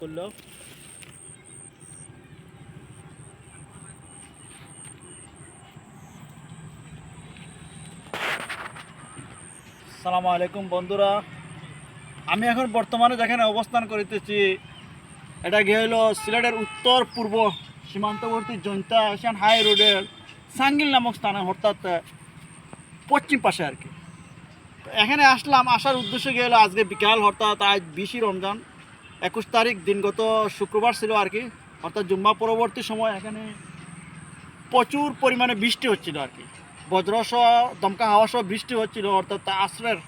করল। সালামু আলাইকুম বন্ধুরা। আমি এখন বর্তমানে যেখানে অবস্থান করিতেছি, এটা গিয়ে হলো সিলেটের উত্তর পূর্ব সীমান্তবর্তী জৈন্তা এশিয়ান হাই রোডের সাঙ্গিল নামক স্থানে, অর্থাৎ পশ্চিম পাশে আর কি। এখানে আসলাম, আসার উদ্দেশ্যে গিয়ে হলো আজকে বিকাল, অর্থাৎ আজ বিশই রমজান। একুশ তারিখ দিনগত শুক্রবার ছিল আর কি। অর্থাৎ জুম্মা পরবর্তী সময় এখানে প্রচুর পরিমাণে বৃষ্টি হচ্ছিল আর কি। বজ্রসহ দমকা হাওয়া সহ বৃষ্টি হচ্ছিল, অর্থাৎ তা আশ্রয়ের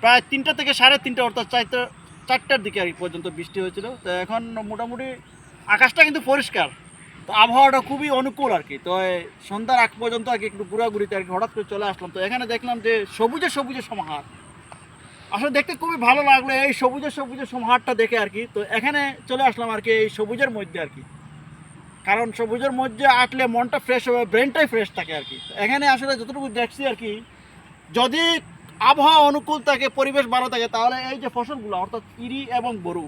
প্রায় তিনটা থেকে সাড়ে তিনটা, অর্থাৎ চারটা, চারটার দিকে আর পর্যন্ত বৃষ্টি হয়েছিল। তো এখন মোটামুটি আকাশটা কিন্তু পরিষ্কার। তো আবহাওয়াটা খুবই অনুকূল আর কি। তো সন্ধ্যার আগ পর্যন্ত আর কি একটু ঘোরাঘুরিতে আর কি হঠাৎ করে চলে আসলাম। তো এখানে দেখলাম যে সবুজে সবুজে সমাহার। আসলে দেখতে খুবই ভালো লাগল এই সবুজে সবুজে সমাহারটা দেখে আর কি। তো এখানে চলে আসলাম আর কি এই সবুজের মধ্যে আর কি। কারণ সবুজের মধ্যে আটলে মনটা ফ্রেশ হবে ব্রেনটাই ফ্রেশ থাকে আর কি। এখানে আসলে যতটুকু দেখছি আর কি, যদি আবহাওয়া অনুকূল থাকে, পরিবেশ ভালো থাকে, তাহলে এই যে ফসলগুলো, অর্থাৎ ইরি এবং বরু,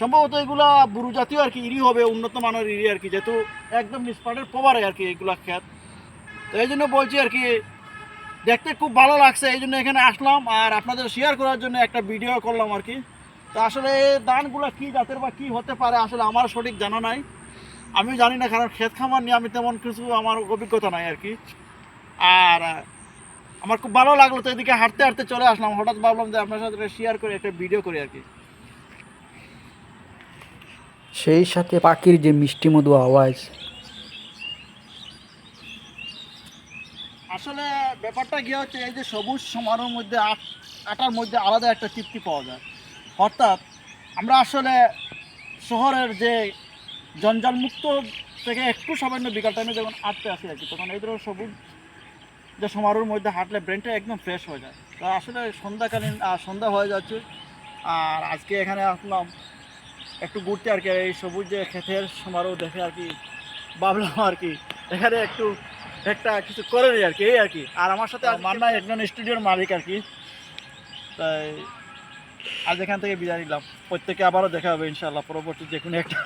সম্ভবত এগুলো বুরু জাতীয় আর কি, ইরি হবে, উন্নত মানের ইরি আর কি, যেহেতু একদম নিষ্পাটের প্রবারে আর কি এগুলা ক্ষেত। তো এই জন্য বলছি আর কি দেখতে খুব ভালো লাগছে, এই জন্য এখানে আসলাম। আর আপনাদের শেয়ার করার জন্য একটা ভিডিও করলাম আর কি। তো আসলে ধানগুলো কী জাতের বা কী হতে পারে, আসলে আমার সঠিক জানা নাই। আমি জানি না, কারণ ক্ষেত খামার নিয়ে আমি তেমন কিছু আমার অভিজ্ঞতা নাই আর কি। আর আমার খুব ভালো লাগল তো এদিকে হাঁটতে হাঁটতে চলে আসলাম। হঠাৎ ভাবলাম যে আপনার সাথে শেয়ার করে একটা ভিডিও করি আর কি। সেই সাথে পাখির যে মিষ্টি মধু আওয়াজ আসলে ব্যাপারটা গিয়ে হচ্ছে এই যে সবুজ সমারোহের মধ্যে আট আটার মধ্যে আলাদা একটা তৃপ্তি পাওয়া যায়। অর্থাৎ আমরা আসলে শহরের যে জঞ্জালমুক্ত থেকে একটু সামান্য বিকাল টাইমে যখন আটতে আসি আর কি, তখন এই ধরনের সবুজ যে সমারোহের মধ্যে হাঁটলে ব্রেনটা একদম ফ্রেশ হয়ে যায়। তো আসলে সন্ধ্যাকালীন সন্ধ্যা হয়ে যাচ্ছে। আর আজকে এখানে আসলাম একটু ঘুরতে আর কি, এই সবুজ যে ক্ষেতের সমারোহ দেখে আর কি ভাবলাম আর কি, এখানে একটু একটা কিছু করে আর কি, এই আর কি। আর আমার সাথে মান্না একজন স্টুডিওর মালিক আর কি। তাই আজ এখান থেকে বিদায় নিলাম। প্রত্যেকে আবারও দেখা হবে ইনশাল্লাহ পরবর্তী যে কোনো একটা